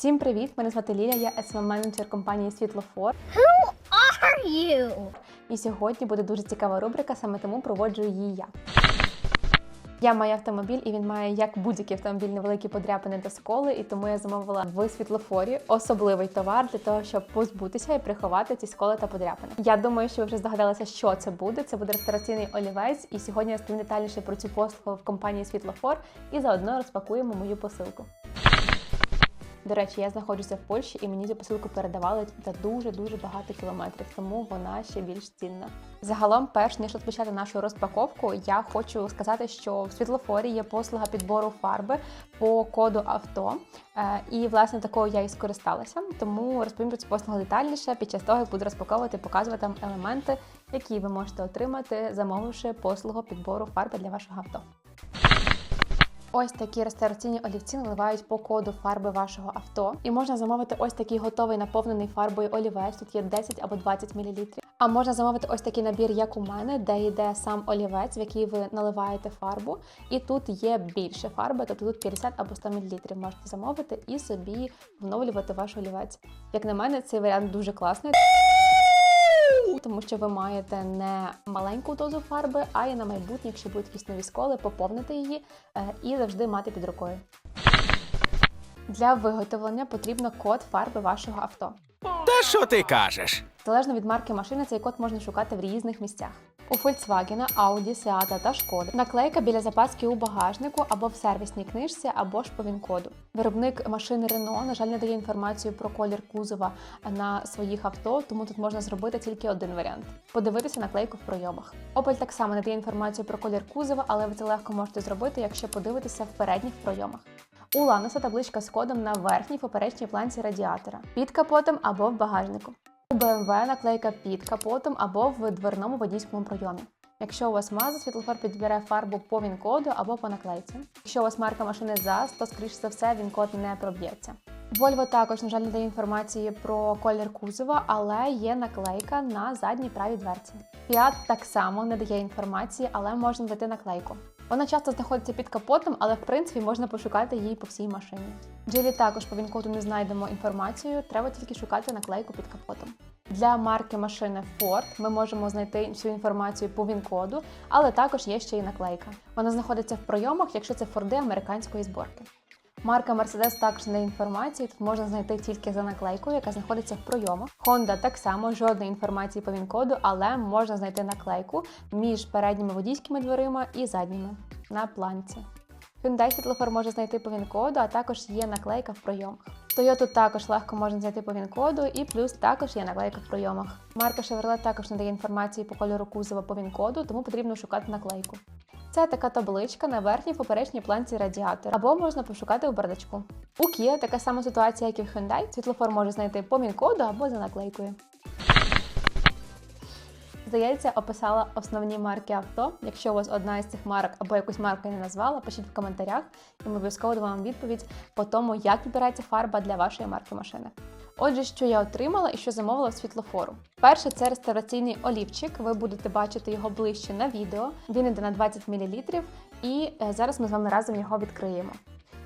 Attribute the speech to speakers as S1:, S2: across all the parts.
S1: Всім привіт! Мене звати Ліля, я smm менеджер компанії Світлофор.
S2: are you?
S1: І сьогодні буде дуже цікава рубрика, саме тому проводжу її я. Я маю автомобіль, і він має як будь-який автомобіль невеликі подряпини та сколи, і тому я замовила в світлофорі особливий товар для того, щоб позбутися і приховати ці сколи та подряпини. Я думаю, що ви вже здогадалися, що це буде. Це буде реставраційний олівець, і сьогодні я розповім детальніше про цю послугу в компанії Світлофор і заодно розпакуємо мою посилку. До речі, я знаходжуся в Польщі і мені цю посилку передавали за дуже дуже багато кілометрів, тому вона ще більш цінна. Загалом, перш ніж розпочати нашу розпаковку, я хочу сказати, що в світлофорі є послуга підбору фарби по коду авто. Е, І власне такою я і скористалася. Тому розповім про цю послугу детальніше під час того, як буду розпаковувати, показувати вам елементи, які ви можете отримати, замовивши послугу підбору фарби для вашого авто. Ось такі реставраційні олівці наливають по коду фарби вашого авто. І можна замовити ось такий готовий наповнений фарбою олівець. Тут є 10 або 20 мл. А можна замовити ось такий набір, як у мене, де йде сам олівець, в який ви наливаєте фарбу. І тут є більше фарби, тобто тут 50 або 100 мл можете замовити і собі вновлювати ваш олівець. Як на мене, цей варіант дуже класний. Тому що ви маєте не маленьку дозу фарби, а й на майбутнє, якщо будуть якісь нові сколи, поповнити її е, і завжди мати під рукою. Для виготовлення потрібно код фарби вашого авто.
S3: Та що ти кажеш?
S1: Залежно від марки машини, цей код можна шукати в різних місцях. У Volkswagen, Audi, Seat та Шкоди. Наклейка біля запаски у багажнику або в сервісній книжці, або ж по він-коду. Виробник машини Renault, на жаль, не дає інформацію про колір кузова на своїх авто, тому тут можна зробити тільки один варіант подивитися наклейку в пройомах. Opel так само не дає інформацію про колір кузова, але ви це легко можете зробити, якщо подивитися в передніх пройомах. У Ланоса табличка з кодом на верхній поперечній планці радіатора, під капотом або в багажнику. BMW наклейка під капотом або в дверному водійському пройомі. Якщо у вас Mazda, світлофор підбере фарбу по він-коду або по наклейці. Якщо у вас марка машини ЗАЗ, то скоріш за все він-код не проб'ється. Volvo також, на жаль, не дає інформації про колір кузова, але є наклейка на задній правій дверці. Fiat так само не дає інформації, але можна дати наклейку. Вона часто знаходиться під капотом, але в принципі можна пошукати її по всій машині. Джилі також по він-коду не знайдемо інформацію, треба тільки шукати наклейку під капотом. Для марки машини Ford ми можемо знайти всю інформацію по він-коду, але також є ще й наклейка. Вона знаходиться в пройомах, якщо це Форди американської зборки. Марка Mercedes також не інформації, тут можна знайти тільки за наклейкою, яка знаходиться в пройомах. Honda так само жодної інформації по він-коду, але можна знайти наклейку між передніми водійськими дверима і задніми на планці. Hyundai світлофор може знайти по він-коду, а також є наклейка в пройомах. Toyota також легко можна знайти по він-коду, і плюс також є наклейка в пройомах. Марка Chevrolet також надає інформації по кольору кузова по він-коду, тому потрібно шукати наклейку. Це така табличка на верхній поперечній планці радіатора, або можна пошукати у бардачку. У Kia така сама ситуація, як і в Hyundai. Світлофор може знайти по він-коду або за наклейкою. Здається, описала основні марки авто. Якщо у вас одна із цих марок або якусь марку я не назвала, пишіть в коментарях, і ми обов'язково дамо вам відповідь по тому, як підбирається фарба для вашої марки машини. Отже, що я отримала і що замовила в світлофору. Перше, це реставраційний олівчик. Ви будете бачити його ближче на відео. Він йде на 20 мл, і е, зараз ми з вами разом його відкриємо.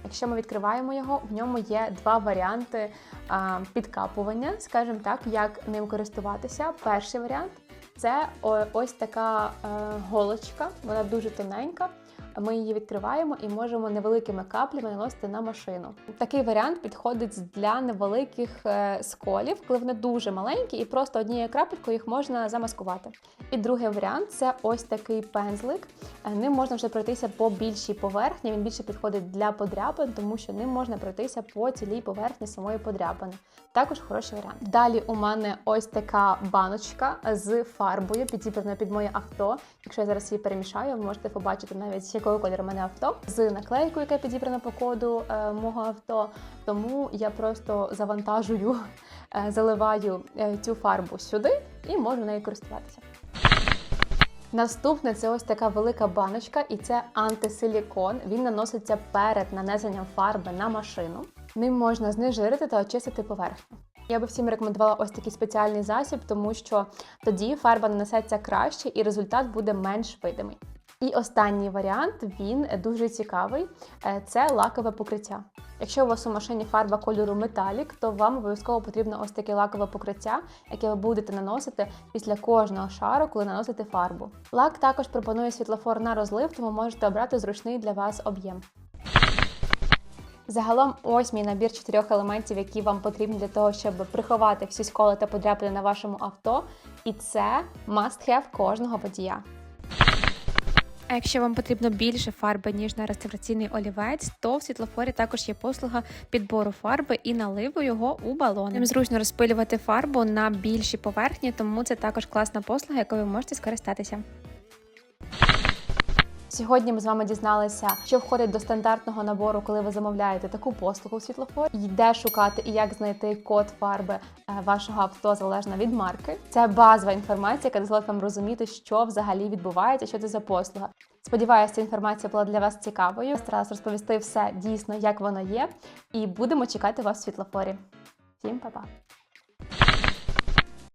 S1: Якщо ми відкриваємо його, в ньому є два варіанти а, підкапування, скажімо так, як ним користуватися. Перший варіант це ось така е, голочка, вона дуже тоненька. Ми її відкриваємо і можемо невеликими каплями наносити на машину. Такий варіант підходить для невеликих е, сколів, коли вони дуже маленькі, і просто однією крапелькою їх можна замаскувати. І другий варіант це ось такий пензлик. Е, Ним можна вже пройтися по більшій поверхні. Він більше підходить для подряпин, тому що ним можна пройтися по цілій поверхні самої подряпини. Також хороший варіант. Далі у мене ось така баночка з фарбою, підібрана під моє авто. Якщо я зараз її перемішаю, ви можете побачити навіть з якого кольору у мене авто, з наклейкою, яка підібрана по коду е, мого авто. Тому я просто завантажую, е, заливаю е, цю фарбу сюди і можу нею користуватися. Наступне це ось така велика баночка, і це антисилікон. Він наноситься перед нанесенням фарби на машину. Ним можна знежирити та очистити поверхню. Я би всім рекомендувала ось такий спеціальний засіб, тому що тоді фарба нанесеться краще і результат буде менш видимий. І останній варіант він дуже цікавий. Е, Це лакове покриття. Якщо у вас у машині фарба кольору металік, то вам обов'язково потрібно ось таке лакове покриття, яке ви будете наносити після кожного шару, коли наносите фарбу. Лак також пропонує світлофор на розлив, тому можете обрати зручний для вас об'єм. Загалом, ось мій набір чотирьох елементів, які вам потрібні для того, щоб приховати всі сколи та подряпини на вашому авто. І це must-have кожного водія. Якщо вам потрібно більше фарби, ніж на реставраційний олівець, то в світлофорі також є послуга підбору фарби і наливу його у балон. Ним зручно розпилювати фарбу на більші поверхні, тому це також класна послуга, якою ви можете скористатися. Сьогодні ми з вами дізналися, що входить до стандартного набору, коли ви замовляєте таку послугу у світлофорі, і де шукати і як знайти код фарби е, вашого авто залежно від марки. Це базова інформація, яка дозволить вам розуміти, що взагалі відбувається, що це за послуга. Сподіваюся, ця інформація була для вас цікавою. Старалась розповісти все дійсно, як воно є, і будемо чекати вас в світлофорі. Всім па-па!